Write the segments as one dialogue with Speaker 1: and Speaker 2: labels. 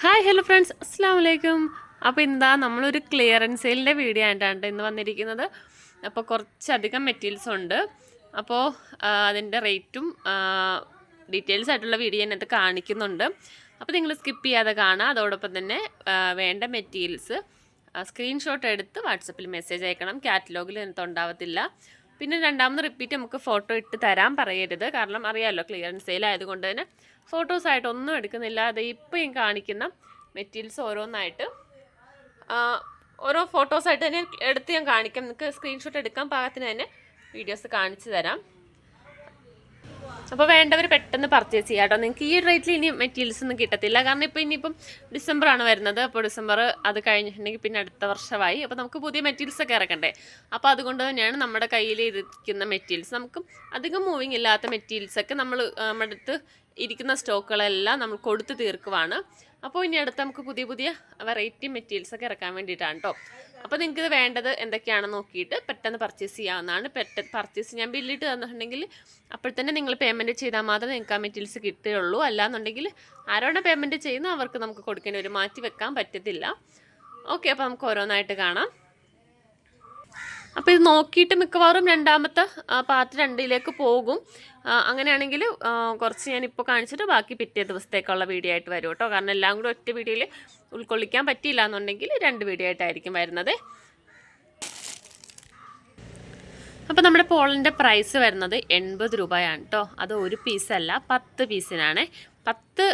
Speaker 1: Hi hello friends അസ്സാം വലൈക്കും അപ്പോൾ എന്താ നമ്മളൊരു ക്ലിയറൻസ് സെയിലിന്റെ വീഡിയോ ആയിട്ടാണ് ഇന്ന് വന്നിരിക്കുന്നത്. അപ്പോൾ കുറച്ചധികം മെറ്റീരിയൽസ് ഉണ്ട്. അപ്പോൾ അതിന്റെ റേറ്റും ഡീറ്റെയിൽസ് ആയിട്ടുള്ള വീഡിയോ എന്നത് കാണിക്കുന്നുണ്ട്. അപ്പോൾ നിങ്ങൾ സ്കിപ്പ് ചെയ്യാതെ കാണാം അതോടൊപ്പം തന്നെ വേണ്ട മെറ്റീരിയൽസ് സ്ക്രീൻഷോട്ട് എടുത്ത് വാട്സപ്പിൽ മെസ്സേജ് അയക്കണം. കാറ്റലോഗിൽ ഇതിനകത്ത് ഉണ്ടാവത്തില്ല. പിന്നെ രണ്ടാമത് റിപ്പീറ്റ് നമുക്ക് ഫോട്ടോ ഇട്ട് തരാൻ പറയരുത്. കാരണം അറിയാമല്ലോ ക്ലിയറൻസ് സെയിൽ ആയതുകൊണ്ട് തന്നെ ഫോട്ടോസായിട്ട് ഒന്നും എടുക്കുന്നില്ല. അത് ഇപ്പോൾ ഞാൻ കാണിക്കുന്ന മെറ്റീരിയൽസ് ഓരോന്നായിട്ട്. ഓരോ ഫോട്ടോസായിട്ട് തന്നെ എടുത്ത് ഞാൻ കാണിക്കാം. നിങ്ങൾക്ക് സ്ക്രീൻഷോട്ട് എടുക്കാൻ പാകത്തിന് തന്നെ വീഡിയോസ് കാണിച്ചു തരാം. അപ്പോൾ വേണ്ടവർ പെട്ടെന്ന് പർച്ചേസ് ചെയ്യാം കേട്ടോ നിങ്ങൾക്ക് ഈ റേറ്റിൽ ഇനി മെറ്റീരിയൽസ് ഒന്നും കിട്ടത്തില്ല. കാരണം ഇപ്പോൾ ഇനിയിപ്പം ഡിസംബർ ആണ് വരുന്നത്. അപ്പോൾ ഡിസംബർ അത് കഴിഞ്ഞിട്ടുണ്ടെങ്കിൽ പിന്നെ അടുത്ത വർഷമായി. അപ്പോൾ നമുക്ക് പുതിയ മെറ്റീരിയൽസ് ഒക്കെ ഇറക്കണ്ടേ? അപ്പോൾ അതുകൊണ്ട് തന്നെയാണ് നമ്മുടെ കയ്യിൽ ഇരിക്കുന്ന മെറ്റീരിയൽസ് നമുക്ക് അധികം മൂവിങ് ഇല്ലാത്ത മെറ്റീരിയൽസ് ഒക്കെ നമ്മൾ നമ്മുടെ അടുത്ത് ഇരിക്കുന്ന സ്റ്റോക്കുകളെല്ലാം നമ്മൾ കൊടുത്തു തീർക്കുവാണ്. അപ്പോൾ ഇനി അടുത്ത് നമുക്ക് പുതിയ പുതിയ വെറൈറ്റി മെറ്റീരിയൽസ് ഒക്കെ ഇറക്കാൻ വേണ്ടിയിട്ടാണ് കേട്ടോ അപ്പോൾ നിങ്ങൾക്ക് ഇത് വേണ്ടത് എന്തൊക്കെയാണെന്ന് നോക്കിയിട്ട് പെട്ടെന്ന് പർച്ചേസ് ചെയ്യാവുന്നതാണ്. പെട്ടെന്ന് പർച്ചേസ് ഞാൻ ബില്ലിട്ട് തന്നിട്ടുണ്ടെങ്കിൽ അപ്പോഴത്തന്നെ തന്നെ നിങ്ങൾ പേയ്മെന്റ് ചെയ്താൽ മാത്രമേ നിങ്ങൾക്ക് ആ മെറ്റീരിയൽസ് കിട്ടുകയുള്ളൂ. അല്ലാന്നുണ്ടെങ്കിൽ ആരോടെ പേയ്മെന്റ് ചെയ്യുന്നു അവർക്ക് നമുക്ക് കൊടുക്കേണ്ടി ഒരു മാറ്റി വെക്കാൻ പറ്റത്തില്ല. ഓക്കെ അപ്പോൾ നമുക്ക് ഓരോന്നായിട്ട് കാണാം. അപ്പോൾ ഇത് നോക്കിയിട്ട് മിക്കവാറും രണ്ടാമത്തെ പാർട്ട് രണ്ടിലേക്ക് പോകും. അങ്ങനെയാണെങ്കിൽ കുറച്ച് ഞാൻ ഇപ്പോൾ കാണിച്ചിട്ട് ബാക്കി പിറ്റേ ദിവസത്തേക്കുള്ള വീഡിയോ ആയിട്ട് വരും കേട്ടോ. കാരണം എല്ലാം കൂടെ ഒറ്റ വീഡിയോയിൽ ഉൾക്കൊള്ളിക്കാൻ പറ്റിയില്ല എന്നുണ്ടെങ്കിൽ രണ്ട് വീഡിയോ ആയിട്ടായിരിക്കും വരുന്നത്. അപ്പോൾ നമ്മുടെ പോളിന്റെ പ്രൈസ് വരുന്നത് എൺപത് രൂപയാണ് കേട്ടോ. അത് ഒരു പീസല്ല പത്ത് പീസിനാണ് പത്ത്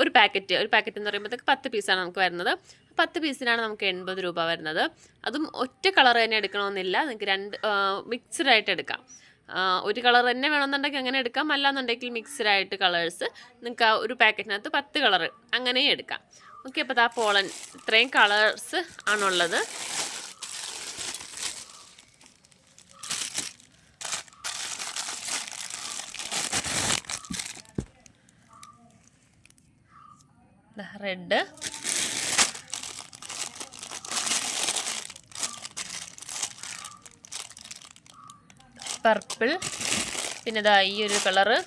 Speaker 1: ഒരു പാക്കറ്റ് ഒരു പാക്കറ്റ് എന്ന് പറയുമ്പോഴത്തേക്ക് പത്ത് പീസാണ് നമുക്ക് വരുന്നത്. പത്ത് പീസിനാണ് നമുക്ക് എൺപത് രൂപ വരുന്നത്. അതും ഒറ്റ കളർ തന്നെ എടുക്കണമെന്നില്ല. നിങ്ങൾക്ക് രണ്ട് മിക്സ്ഡ് ആയിട്ട് എടുക്കാം. ഒരു കളർ തന്നെ വേണമെന്നുണ്ടെങ്കിൽ അങ്ങനെ എടുക്കാം. അല്ലാന്നുണ്ടെങ്കിൽ മിക്സ്ഡ് ആയിട്ട് കളേഴ്സ് നിങ്ങൾക്ക് ആ ഒരു പാക്കറ്റിനകത്ത് പത്ത് കളർ അങ്ങനെയും എടുക്കാം. ഓക്കെ അപ്പോൾ ആ പോളൻ ഇത്രയും കളേഴ്സ് ആണുള്ളത്. റെഡ്. പർപ്പിൾ. പിന്നെ ഇതാ ഈ ഒരു കളറ്.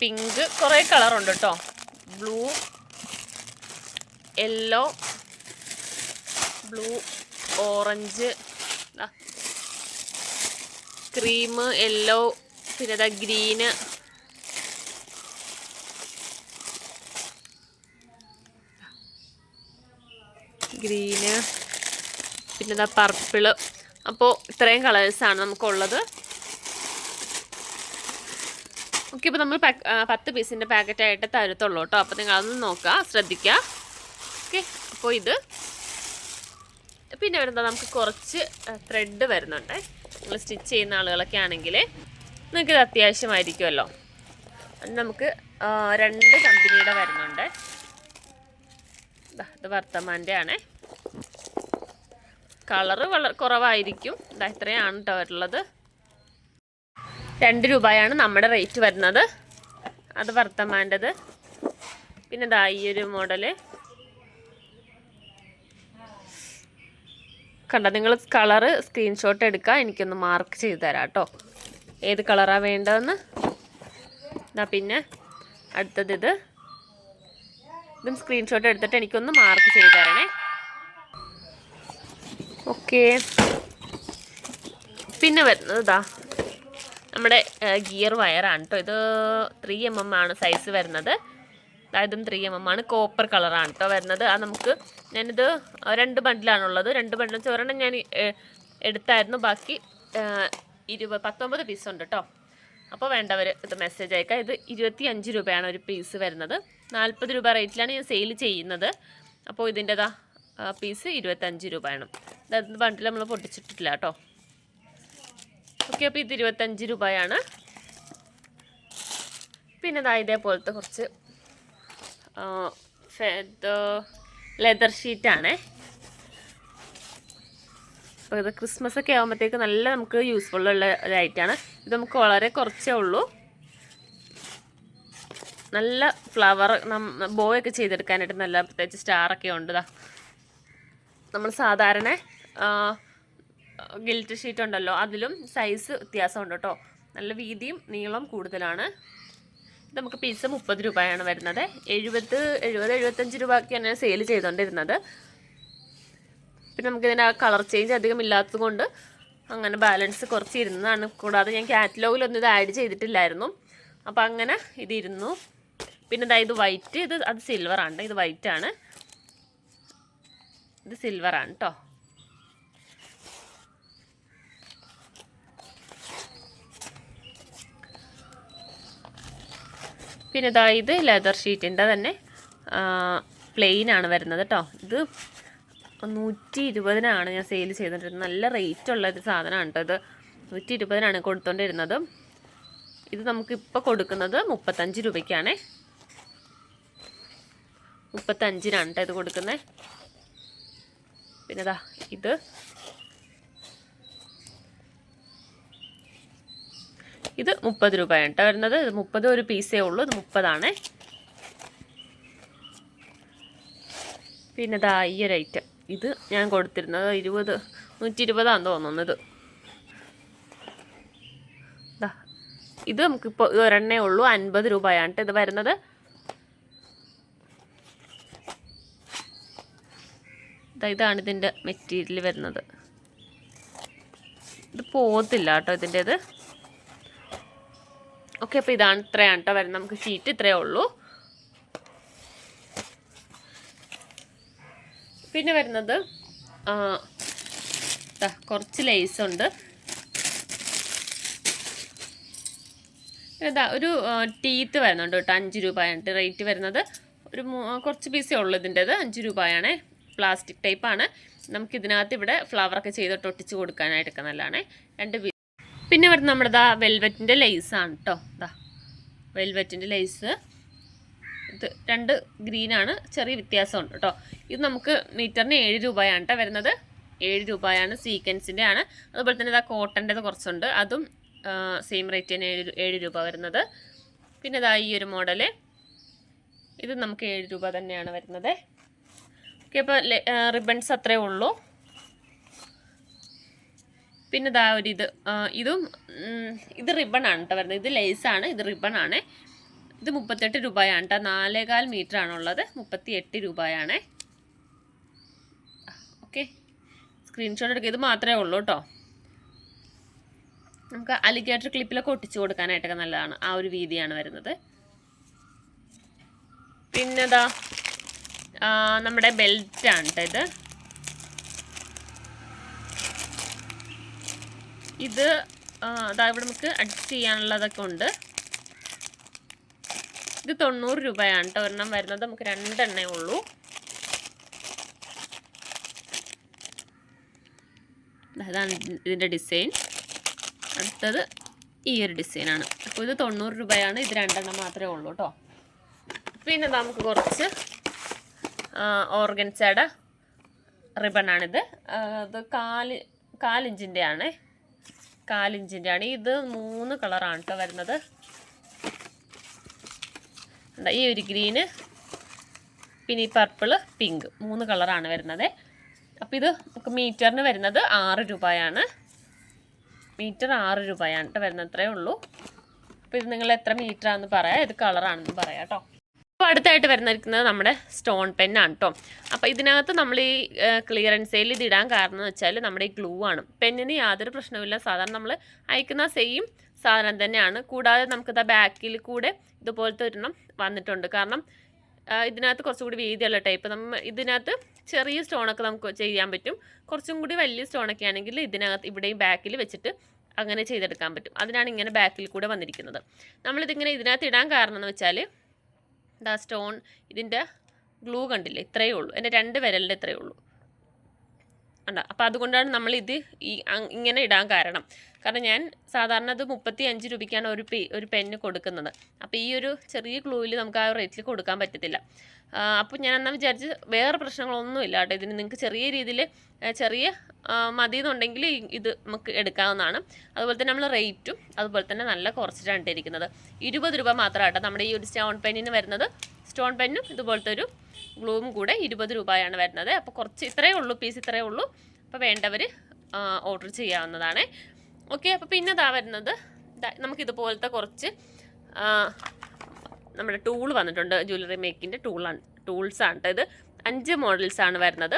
Speaker 1: പിങ്ക്. കുറേ കളറുണ്ട് കേട്ടോ blue. Yellow. Blue. Orange. Cream yellow. പിന്നെ ഇതാ ഗ്രീന്. ഗ്രീന് പിന്നെ ഇതാ പർപ്പിൾ. അപ്പോൾ ഇത്രയും കളേഴ്സാണ് നമുക്കുള്ളത്. ഓക്കെ ഇപ്പോൾ നമ്മൾ പത്ത് പീസിന്റെ പാക്കറ്റായിട്ട് തരത്തുള്ളൂ കേട്ടോ. അപ്പോൾ നിങ്ങൾ അതൊന്ന് നോക്കുക ശ്രദ്ധിക്കുക ഓക്കെ അപ്പോൾ ഇത്. പിന്നെ വരുന്നത് നമുക്ക് കുറച്ച് ത്രെഡ് വരുന്നുണ്ട്. നിങ്ങൾ സ്റ്റിച്ച് ചെയ്യുന്ന ആളുകളൊക്കെ ആണെങ്കിൽ നിങ്ങൾക്കിത് അത്യാവശ്യമായിരിക്കുമല്ലോ. അത് നമുക്ക് രണ്ട് കമ്പനിയുടെ വരുന്നുണ്ട്. ഇത് വർത്തമാന്റെ ആണേ കളറ് വളരെ കുറവായിരിക്കും. ഇതാ ഇത്രയാണ് കേട്ടോ വരുള്ളത്. രണ്ട് രൂപയാണ് നമ്മുടെ റേറ്റ് വരുന്നത്. അത് വർത്തമാന്റെത് പിന്നെ ഇതാ ഈ ഒരു മോഡൽ കണ്ട നിങ്ങൾ കളറ് സ്ക്രീൻഷോട്ട് എടുക്കുക എനിക്കൊന്ന് മാർക്ക് ചെയ്ത് തരാം കേട്ടോ ഏത് കളറാണ് വേണ്ടതെന്ന്? എന്നാൽ പിന്നെ അടുത്തത് ഇത്. ഇതും സ്ക്രീൻഷോട്ട് എടുത്തിട്ട് എനിക്കൊന്ന് മാർക്ക് ചെയ്ത് തരണേ. ഓക്കെ പിന്നെ വരുന്നത് ഇതാ. നമ്മുടെ ഗിയർ വയറാണ് കേട്ടോ ഇത് ത്രീ എം എം ആണ് സൈസ് വരുന്നത്. അതായതും ത്രീ എം എം ആണ്. കോപ്പർ കളറാണ് കേട്ടോ വരുന്നത്. അത് നമുക്ക് ഞാനിത് രണ്ട് ബണ്ടിലാണുള്ളത് രണ്ട് ബണ്ടിൽ ചോരണം ഞാൻ എടുത്തായിരുന്നു. ബാക്കി ഇരുപത് പത്തൊമ്പത് പീസ് ഉണ്ട് കേട്ടോ അപ്പോൾ വേണ്ടവർ ഇത് മെസ്സേജ് അയക്കാം. ഇത് ഇരുപത്തി അഞ്ച് രൂപയാണ് ഒരു പീസ് വരുന്നത്. നാൽപ്പത് രൂപ റേറ്റിലാണ് ഞാൻ സെയിൽ ചെയ്യുന്നത്. അപ്പോൾ ഇതിന്റെതാ പീസ് ഇരുപത്തഞ്ച് രൂപയാണ്. അതായത് ബണ്ടിൽ നമ്മൾ പൊട്ടിച്ചിട്ടില്ല കേട്ടോ ഓക്കെ അപ്പോൾ ഇത് ഇരുപത്തഞ്ച് രൂപയാണ്. പിന്നെ ഇതാ ഇതേപോലത്തെ കുറച്ച് ലെതർ ഷീറ്റാണേ അപ്പോൾ ഇത് ക്രിസ്മസ് ഒക്കെ ആകുമ്പോഴത്തേക്ക് നല്ല നമുക്ക് യൂസ്ഫുൾ ഉള്ള ഒരു ഐറ്റാണ് ഇത് നമുക്ക് വളരെ കുറച്ചേ ഉള്ളൂ. നല്ല ഫ്ലവർ ബോ ഒക്കെ ചെയ്തെടുക്കാനായിട്ട് നല്ല പ്രത്യേകിച്ച് സ്റ്റാറൊക്കെ ഉണ്ട് ഇതാ നമ്മൾ സാധാരണ ഗിൽറ്റ് ഷീറ്റ് ഉണ്ടല്ലോ അതിലും സൈസ് വ്യത്യാസമുണ്ട് കേട്ടോ. നല്ല വീതിയും നീളം കൂടുതലാണ്. നമുക്ക് പീസ് മുപ്പത് രൂപയാണ് വരുന്നത്. എഴുപത് എഴുപത് എഴുപത്തഞ്ച് രൂപയ്ക്കാണ് സെയിൽ ചെയ്തുകൊണ്ടിരുന്നത് പിന്നെ നമുക്കിതിന്റെ കളർ ചേഞ്ച് അധികം ഇല്ലാത്തത് കൊണ്ട് അങ്ങനെ ബാലൻസ് കുറച്ച് ഇരുന്നതാണ് കൂടാതെ ഞാൻ കാറ്റലോഗിലൊന്നും ഇത് ആഡ് ചെയ്തിട്ടില്ലായിരുന്നു. അപ്പോൾ അങ്ങനെ ഇതിരുന്നു. പിന്നെ ഇതാ ഇത് വൈറ്റ് ഇത് അത് സിൽവർ ആണ് ഇത് വൈറ്റ് ആണ്. ഇത് സിൽവർ ആണ് കേട്ടോ പിന്നെ ഇതാ ഇത് ലെതർ ഷീറ്റിന്റെ തന്നെ പ്ലെയിൻ ആണ് വരുന്നത് കേട്ടോ ഇത് നൂറ്റി ഇരുപതിനാണ് ഞാൻ സെയിൽ ചെയ്തിട്ടുള്ളത് നല്ല റേറ്റ് ഉള്ള ഒരു സാധനമാണ് കേട്ടോ ഇത്. നൂറ്റി ഇരുപതിനാണ് കൊടുത്തോണ്ടിരുന്നത്. ഇത് നമുക്കിപ്പോൾ കൊടുക്കുന്നത് മുപ്പത്തഞ്ച് രൂപയ്ക്കാണേ. മുപ്പത്തഞ്ചിനാണ് കേട്ടോ ഇത് കൊടുക്കുന്നത് പിന്നെ ഇതാ. ഇത് ഇത് മുപ്പത് രൂപയാണ് കേട്ടോ വരുന്നത്. ഇത് മുപ്പത് ഒരു പീസേ ഉള്ളൂ. ഇത് മുപ്പതാണേ. പിന്നെ ഇതാ ഈ ഒരു ഐറ്റം. ഇത് ഞാൻ കൊടുത്തിരുന്നത് ഇരുപത് നൂറ്റി ഇരുപതാന്ന് തോന്നുന്നത്. ദാ ഇത് നമുക്കിപ്പോൾ ഇത് ഒരെണ്ണേ ഉള്ളൂ. അൻപത് രൂപയാണ് കേട്ടോ ഇത് വരുന്നത്. ഇതാണ് ഇതിന്റെ മെറ്റീരിയൽ വരുന്നത്. ഇത് പോകത്തില്ല കേട്ടോ ഇതിന്റേത്. ഓക്കെ അപ്പോൾ ഇതാണ് ഇത്രയാണ് കേട്ടോ വരുന്നത്. നമുക്ക് ഷീറ്റ് ഇത്രയേ ഉള്ളൂ. പിന്നെ വരുന്നത് കുറച്ച് ലേസ് ഉണ്ട്. ഇതാ ഒരു ടീത്ത് വരുന്നുണ്ട് കേട്ടോ അഞ്ച് രൂപയാണ് റേറ്റ് വരുന്നത്. ഒരു കുറച്ച് പീസേ ഉള്ളൂ ഇതിന്റെത് അഞ്ച് രൂപയാണ് പ്ലാസ്റ്റിക് ടൈപ്പാണ് നമുക്ക് ഇതിനകത്ത് ഇവിടെ ഫ്ലവറൊക്കെ ചെയ്തിട്ട് ഒട്ടിച്ച് കൊടുക്കാനായിട്ടൊക്കെ നല്ലതാണ്. രണ്ട് പിന്നെ ഇവിടെ നമ്മുടെ ദാ വെൽവെറ്റിന്റെ ലേസാണ് കേട്ടോ ദാ വെൽവെറ്റിന്റെ ലെയ്സ് ഇത് രണ്ട് ഗ്രീനാണ് ചെറിയ വ്യത്യാസമുണ്ട് കേട്ടോ ഇത് നമുക്ക് മീറ്ററിന് ഏഴ് രൂപയാണ് കേട്ടോ വരുന്നത്. ഏഴ് രൂപയാണ് സീക്വൻസിന്റെ ആണ്. അതുപോലെ തന്നെ ഇതാ കോട്ടന്റെത് കുറച്ചുണ്ട്. അതും സെയിം റേറ്റ് തന്നെ ഏഴ് ഏഴ് രൂപ വരുന്നത്. പിന്നെ ഇതാ ഈ ഒരു മോഡൽ ഇത് നമുക്ക് ഏഴ് രൂപ തന്നെയാണ് വരുന്നത്. ഓക്കെ അപ്പോൾ റിബൺസ് അത്രേ ഉള്ളൂ. പിന്നെ ഇതാ ഒരു ഇത് ഇതും ഇത് റിബൺ ആണ് കേട്ടോ വരുന്നത്. ഇത് ലേസാണ് ഇത് റിബൺ ആണ്. ഇത് മുപ്പത്തെട്ട് രൂപയാണ് കേട്ടോ നാലേകാൽ മീറ്റർ ആണുള്ളത്. മുപ്പത്തി എട്ട് രൂപയാണ്. ഓക്കെ. സ്ക്രീൻഷോട്ട് എടുക്കുക ഇത് മാത്രമേ ഉള്ളൂ കേട്ടോ നമുക്ക് അലിഗേറ്റർ ക്ലിപ്പിലൊക്കെ ഒട്ടിച്ചു കൊടുക്കാനായിട്ടൊക്കെ നല്ലതാണ്. ആ ഒരു വീതിയാണ് വരുന്നത്. പിന്നെതാ നമ്മുടെ ബെൽറ്റാണ് കേട്ടോ ഇത്. ഇത് അതാ ഇവിടെ നമുക്ക് അഡ്ജസ്റ്റ് ചെയ്യാനുള്ളതൊക്കെ ഉണ്ട്. ഇത് തൊണ്ണൂറ് രൂപയാണ് കേട്ടോ ഒരെണ്ണം വരുന്നത്. നമുക്ക് രണ്ടെണ്ണേ ഉള്ളൂ. അതാണ് ഇതിന്റെ ഡിസൈൻ അടുത്തത് ഈ ഒരു ഡിസൈനാണ് അപ്പോൾ ഇത് തൊണ്ണൂറ് രൂപയാണ്. ഇത് രണ്ടെണ്ണം മാത്രമേ ഉള്ളൂ കേട്ടോ പിന്നെ നമുക്ക് കുറച്ച് ഓർഗൻസയുടെ റിബണാണിത്. ഇത് കാൽ കാലിഞ്ചിന്റെ ആണ് കാലിഞ്ചിന്റെ ആണ് ഇത് മൂന്ന് കളറാണ് കേട്ടോ വരുന്നത്. ഈ ഒരു ഗ്രീന് പിന്നെ ഈ പർപ്പിൾ പിങ്ക് മൂന്ന് കളറാണ് വരുന്നത്. അപ്പോൾ ഇത് മീറ്ററിന് വരുന്നത് ആറ് രൂപയാണ്. മീറ്റർ ആറ് രൂപയാണ് കേട്ടോ വരുന്നത്. അത്രയേ ഉള്ളൂ. അപ്പോൾ ഇത് നിങ്ങൾ എത്ര മീറ്ററാണെന്ന് പറയാം. ഇത് കളറാണെന്ന് പറയാം കേട്ടോ അടുത്തായിട്ട് വരുന്നിരിക്കുന്നത് നമ്മുടെ സ്റ്റോൺ പെന്നാണ് കേട്ടോ അപ്പോൾ ഇതിനകത്ത് നമ്മൾ ഈ ക്ലിയറൻസേൽ ഇത് ഇടാൻ കാരണം എന്ന് വെച്ചാൽ നമ്മുടെ ഈ ഗ്ലൂ ആണ്. പെന്നിന് യാതൊരു പ്രശ്നവുമില്ല. സാധാരണ നമ്മൾ അയക്കുന്ന സെയിം സാധനം തന്നെയാണ്. കൂടാതെ നമുക്കിത് ബാക്കിൽ കൂടെ ഇതുപോലത്തെ ഒരെണ്ണം വന്നിട്ടുണ്ട്. കാരണം ഇതിനകത്ത് ഇതിനകത്ത് കുറച്ചുകൂടി വീതിയുള്ള ടൈപ്പ് നമ്മൾ ഇതിനകത്ത് ചെറിയ സ്റ്റോണൊക്കെ നമുക്ക് ചെയ്യാൻ പറ്റും. കുറച്ചും കൂടി വലിയ സ്റ്റോണൊക്കെ ആണെങ്കിൽ ഇതിനകത്ത് ഇവിടെയും ബാക്കിൽ വെച്ചിട്ട് അങ്ങനെ ചെയ്തെടുക്കാൻ പറ്റും. അതിനാണ് ഇങ്ങനെ ബാക്കിൽ കൂടെ വന്നിരിക്കുന്നത്. നമ്മളിതിങ്ങനെ ഇതിനകത്ത് ഇടാൻ കാരണം എന്ന് വെച്ചാൽ ദാ സ്റ്റോൺ ഇതിന്റെ ഗ്ലൂ കണ്ടില്ലേ? ഇത്രയേ ഉള്ളൂ. എന്റെ രണ്ട് വിരലിന്റെ ഇത്രയേ ഉള്ളൂ. ഉണ്ട് അപ്പോൾ അതുകൊണ്ടാണ് നമ്മൾ ഇത് ഈ ഇങ്ങനെ ഇടാൻ കാരണം. കാരണം ഞാൻ സാധാരണ അത് മുപ്പത്തി അഞ്ച് രൂപയ്ക്കാണ് ഒരു പെ ഒരു പെന്ന് കൊടുക്കുന്നത്. അപ്പോൾ ഈ ഒരു ചെറിയ ഗ്ലൂവിൽ നമുക്ക് ആ റേറ്റിൽ കൊടുക്കാൻ പറ്റത്തില്ല. അപ്പോൾ ഞാൻ എന്നാൽ വിചാരിച്ച് വേറെ പ്രശ്നങ്ങളൊന്നും ഇല്ല കേട്ടോ. ഇതിന് നിങ്ങൾക്ക് ചെറിയ രീതിയിൽ ചെറിയ മതി എന്നുണ്ടെങ്കിൽ ഇത് നമുക്ക് എടുക്കാവുന്നതാണ്. അതുപോലെ തന്നെ നമ്മൾ റേറ്റും അതുപോലെ തന്നെ നല്ല കുറച്ചിട്ടാണ് ഇട്ടിരിക്കുന്നത്. ഇരുപത് രൂപ മാത്രമാട്ടോ നമ്മുടെ ഈ ഒരു സ്റ്റോൺ പെന്നിന് വരുന്നത്. സ്റ്റോൺ പെന്നും ഇതുപോലത്തെ ഒരു ഗ്ലൂവും കൂടെ ഇരുപത് രൂപയാണ് വരുന്നത്. അപ്പോൾ കുറച്ച് ഇത്രയേ ഉള്ളൂ പീസ് ഇത്രയേ ഉള്ളൂ. അപ്പോൾ വേണ്ടവർ ഓർഡർ ചെയ്യാവുന്നതാണ്. ഓക്കെ അപ്പോൾ പിന്നെ ഇതാ വരുന്നത് നമുക്കിതുപോലത്തെ കുറച്ച് നമ്മുടെ ടൂൾ വന്നിട്ടുണ്ട് ജ്വല്ലറി മേക്കിന്റെ ടൂളാണ് ടൂൾസാണ് ഇത്. അഞ്ച് മോഡൽസാണ് വരുന്നത്.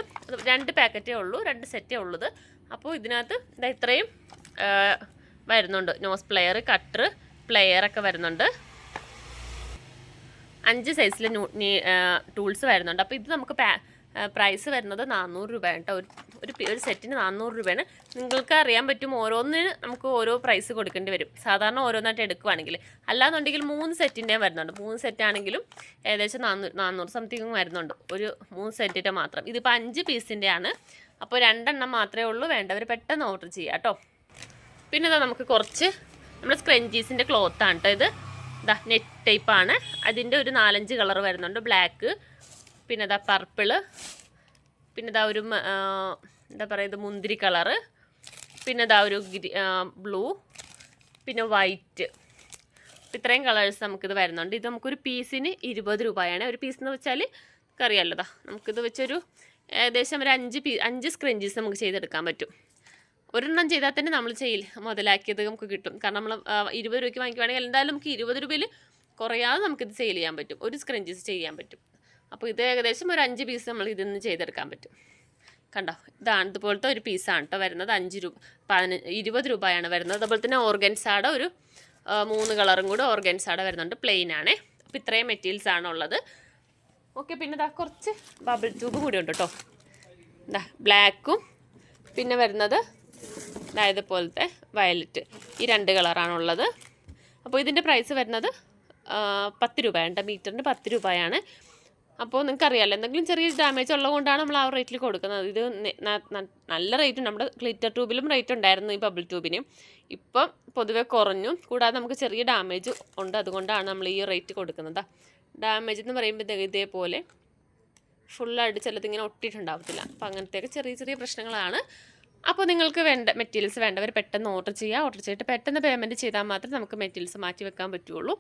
Speaker 1: രണ്ട് പാക്കറ്റേ ഉള്ളൂ രണ്ട് സെറ്റേ ഉള്ളത്. അപ്പോൾ ഇതിനകത്ത് ഇതാ ഇത്രയും വരുന്നുണ്ട്. നോസ് പ്ലെയർ കട്ടർ ഒക്കെ വരുന്നുണ്ട്. അഞ്ച് സൈസിലെ ടൂൾസ് വരുന്നുണ്ട്. അപ്പോൾ ഇത് നമുക്ക് പാ പ്രൈസ് വരുന്നത് നാനൂറ് രൂപയാണ് കേട്ടോ. ഒരു ഒരു സെറ്റിന് നാനൂറ് രൂപയാണ്. നിങ്ങൾക്ക് അറിയാൻ പറ്റും ഓരോന്നിന് നമുക്ക് ഓരോ പ്രൈസ് കൊടുക്കേണ്ടി വരും. സാധാരണ ഓരോന്നായിട്ട് എടുക്കുവാണെങ്കിൽ. അല്ലാന്നുണ്ടെങ്കിൽ മൂന്ന് സെറ്റിന്റെ വരുന്നുണ്ട്. മൂന്ന് സെറ്റ് ആണെങ്കിലും ഏകദേശം നാനൂറ് നാനൂറ് സംതിങ് വരുന്നുണ്ട്. ഒരു മൂന്ന് സെറ്റിന്റെ മാത്രം. ഇതിപ്പോൾ അഞ്ച് പീസിന്റെ ആണ് അപ്പോൾ രണ്ടെണ്ണം മാത്രമേ ഉള്ളൂ. വേണ്ടവർ പെട്ടെന്ന് ഓർഡർ ചെയ്യാം കേട്ടോ. പിന്നെ ഇതാ നമുക്ക് കുറച്ച് നമ്മുടെ സ്ക്രഞ്ചീസിന്റെ ക്ലോത്താണ് കേട്ടോ ഇത്. ഇതാ നെറ്റ് ടൈപ്പാണ് അതിന്റെ ഒരു നാലഞ്ച് കളർ വരുന്നുണ്ട്. ബ്ലാക്ക് പിന്നെ ഇതാ പർപ്പിൾ. പിന്നെ ഇതാ ഒരു എന്താ പറയുക മുന്തിരി കളറ്. പിന്നെ ഇതാ ഒരു ബ്ലൂ. പിന്നെ വൈറ്റ്. ഇത്രയും കളേഴ്സ് നമുക്കിത് വരുന്നുണ്ട്. ഇത് നമുക്കൊരു പീസിന് ഇരുപത് രൂപയാണ്. ഒരു പീസ് എന്ന് വെച്ചാൽ കറിയല്ലതാ നമുക്കിത് വെച്ചൊരു ഏകദേശം ഒരു അഞ്ച് പീ അഞ്ച് സ്ക്രഞ്ചീസ് നമുക്ക് ചെയ്തെടുക്കാൻ പറ്റും. ഒരെണ്ണം ചെയ്താൽ തന്നെ നമ്മൾ ചെയ്യിൽ മുതലാക്കിയത് നമുക്ക് കിട്ടും. കാരണം നമ്മൾ ഇരുപത് രൂപയ്ക്ക് വാങ്ങിക്കുവാണെങ്കിൽ എന്തായാലും നമുക്ക് ഇരുപത് രൂപയിൽ കുറയാതെ നമുക്കിത് സെയിൽ ചെയ്യാൻ പറ്റും. ഒരു സ്ക്രഞ്ചീസ് ചെയ്യാൻ പറ്റും. അപ്പോൾ ഇത് ഏകദേശം ഒരു അഞ്ച് പീസ് നമ്മൾ ഇതിൽ നിന്ന് ചെയ്തെടുക്കാൻ പറ്റും. കണ്ടോ? ഇതാണ് ഇതുപോലത്തെ ഒരു പീസാണ് കേട്ടോ വരുന്നത്. അഞ്ച് രൂപ പതിനഞ്ച് ഇരുപത് രൂപയാണ് വരുന്നത്. അതുപോലെ തന്നെ ഓർഗൻസാടെ ഒരു മൂന്ന് കളറും കൂടെ ഓർഗൻസാടെ വരുന്നുണ്ട്. പ്ലെയിൻ ആണേ. അപ്പോൾ ഇത്രയും മെറ്റീരിയൽസ് ആണ് ഉള്ളത്. ഓക്കെ പിന്നെ ഇതാ കുറച്ച് ബബിൾ ട്യൂബ് കൂടി ഉണ്ട് കേട്ടോ ഇതാ ബ്ലാക്കും പിന്നെ വരുന്നത് അതായത് പോലത്തെ വയലറ്റ് ഈ രണ്ട് കളറാണുള്ളത് അപ്പോൾ ഇതിന്റെ പ്രൈസ് വരുന്നത് പത്ത് രൂപയാണ് മീറ്ററിന് പത്ത് രൂപയാണ്. അപ്പോൾ നിങ്ങൾക്കറിയാമല്ലോ എന്തെങ്കിലും ചെറിയ ഡാമേജ് ഉള്ളതുകൊണ്ടാണ് നമ്മൾ ആ റേറ്റിൽ കൊടുക്കുന്നത്. ഇത് നല്ല റേറ്റ് നമ്മുടെ ഗ്ലിറ്റർ ട്യൂബിലും റേറ്റ് ഉണ്ടായിരുന്നു ഈ ബബിൾ ട്യൂബിന് ഇപ്പം പൊതുവെ കുറഞ്ഞു. കൂടാതെ നമുക്ക് ചെറിയ ഡാമേജ് ഉണ്ട്. അതുകൊണ്ടാണ് നമ്മൾ ഈ റേറ്റ് കൊടുക്കുന്നത്. ഡാമേജ് എന്ന് പറയുമ്പോൾ ഇതേപോലെ ഫുള്ളായിട്ട് ചിലത് ഇങ്ങനെ ഒട്ടിയിട്ടുണ്ടാവത്തില്ല അപ്പോൾ അങ്ങനത്തെയൊക്കെ ചെറിയ ചെറിയ പ്രശ്നങ്ങളാണ്. അപ്പോൾ നിങ്ങൾക്ക് വേണ്ട മെറ്റീരിയൽസ് വേണ്ടവർ പെട്ടെന്ന് ഓർഡർ ചെയ്യുക ഓർഡർ ചെയ്തിട്ട് പെട്ടെന്ന് പേയ്മെന്റ് ചെയ്താൽ മാത്രമേ നമുക്ക് മെറ്റീരിയൽസ് മാറ്റി വെക്കാൻ പറ്റുള്ളൂ.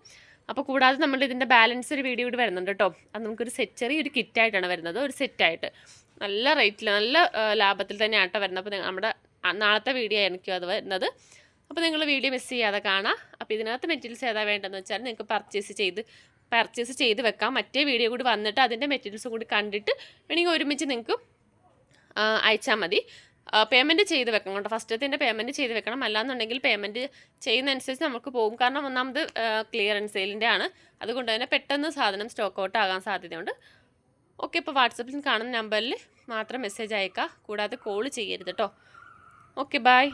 Speaker 1: അപ്പോൾ കൂടാതെ നമ്മൾ ഇതിന്റെ ബാലൻസ് ഒരു വീഡിയോ കൂടി വരുന്നുണ്ട് കേട്ടോ. അത് നമുക്കൊരു സെറ്റ് ചെറിയൊരു കിറ്റായിട്ടാണ് വരുന്നത്. ഒരു സെറ്റായിട്ട് നല്ല റേറ്റിൽ നല്ല ലാഭത്തിൽ തന്നെ ആട്ടോ വരുന്നത്. അപ്പോൾ നമ്മുടെ നാളത്തെ വീഡിയോ ആയിരിക്കും അത് വരുന്നത്. അപ്പോൾ നിങ്ങൾ വീഡിയോ മിസ് ചെയ്യാതെ കാണാം. അപ്പോൾ ഇതിനകത്ത് മെറ്റീരിയൽസ് ഏതാ വേണ്ടതെന്ന് വെച്ചാൽ നിങ്ങൾക്ക് പർച്ചേസ് ചെയ്ത് പർച്ചേസ് ചെയ്ത് വെക്കാം. മറ്റേ വീഡിയോ കൂടി വന്നിട്ട് അതിന്റെ മെറ്റീരിയൽസും കൂടി കണ്ടിട്ട് വേണമെങ്കിൽ ഒരുമിച്ച് നിങ്ങൾക്ക് അയച്ചാൽ മതി. പേയ്മെന്റ് ചെയ്ത് വെക്കണം കേട്ടോ. ഫസ്റ്റത്തിന്റെ പേയ്മെന്റ് ചെയ്ത് വെക്കണം. അല്ലാന്നുണ്ടെങ്കിൽ പേയ്മെന്റ് ചെയ്യുന്നതനുസരിച്ച് നമുക്ക് പോകും. കാരണം ഒന്നാമത് ക്ലിയറൻസ് സെയിലിന്റെ ആണ്. അതുകൊണ്ട് തന്നെ പെട്ടെന്ന് സാധനം സ്റ്റോക്ക് ഔട്ട് ആകാൻ സാധ്യതയുണ്ട്. ഓക്കെ ഇപ്പോൾ വാട്സപ്പിൽ കാണുന്ന നമ്പറിൽ മാത്രം മെസ്സേജ് അയക്കുക കൂടാതെ കോൾ ചെയ്യരുത് കേട്ടോ ഓക്കെ ബൈ